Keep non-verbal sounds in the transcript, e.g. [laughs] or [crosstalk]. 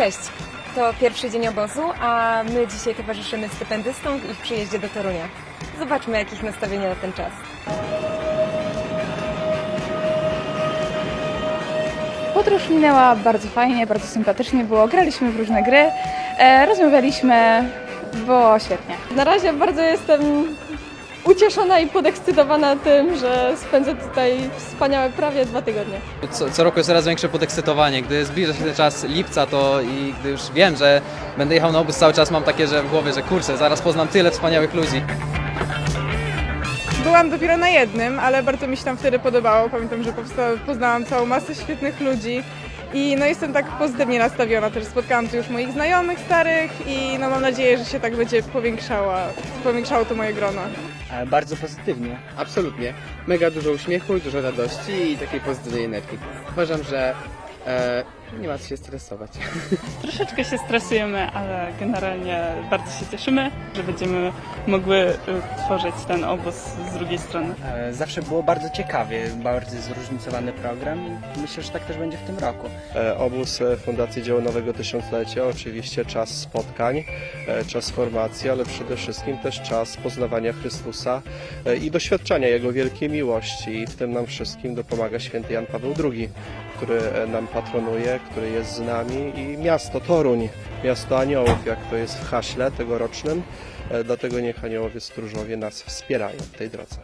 Cześć! To pierwszy dzień obozu, a my dzisiaj towarzyszymy stypendystom w ich przyjeździe do Torunia. Zobaczmy, jak ich nastawienie na ten czas. Podróż minęła bardzo fajnie, bardzo sympatycznie było. Graliśmy w różne gry, e, rozmawialiśmy, było świetnie. Na razie bardzo jestem ucieszona i podekscytowana tym, że spędzę tutaj wspaniałe prawie dwa tygodnie. Co, co roku jest coraz większe podekscytowanie. Gdy zbliża się ten czas lipca, to i gdy już wiem, że będę jechał na obóz cały czas, mam takie, że w głowie, że kurczę, zaraz poznam tyle wspaniałych ludzi. Byłam dopiero na jednym, ale bardzo mi się tam wtedy podobało. Pamiętam, że poznałam całą masę świetnych ludzi i no jestem tak pozytywnie nastawiona. Też spotkałam tu już moich znajomych starych i no mam nadzieję, że się tak będzie powiększała, powiększało to moje grono. Bardzo pozytywnie. Absolutnie. Mega dużo uśmiechu, dużo radości i takiej pozytywnej energii. Uważam, że e, nie ma co się stresować. [laughs] Troszeczkę się stresujemy, ale generalnie bardzo się cieszymy, że będziemy mogły y, tworzyć ten obóz z drugiej strony. E, Zawsze było bardzo ciekawie, bardzo zróżnicowany program i myślę, że tak też będzie w tym roku. E, Obóz e, Fundacji Dzieło Nowego Tysiąclecia, oczywiście czas spotkań, czas formacji, ale przede wszystkim też czas poznawania Chrystusa i doświadczania Jego wielkiej miłości. I w tym nam wszystkim dopomaga święty Jan Paweł II, który nam patronuje, który jest z nami i miasto Toruń, miasto aniołów, jak to jest w haśle tegorocznym. E, Dlatego niech aniołowie stróżowie nas wspierają w tej drodze.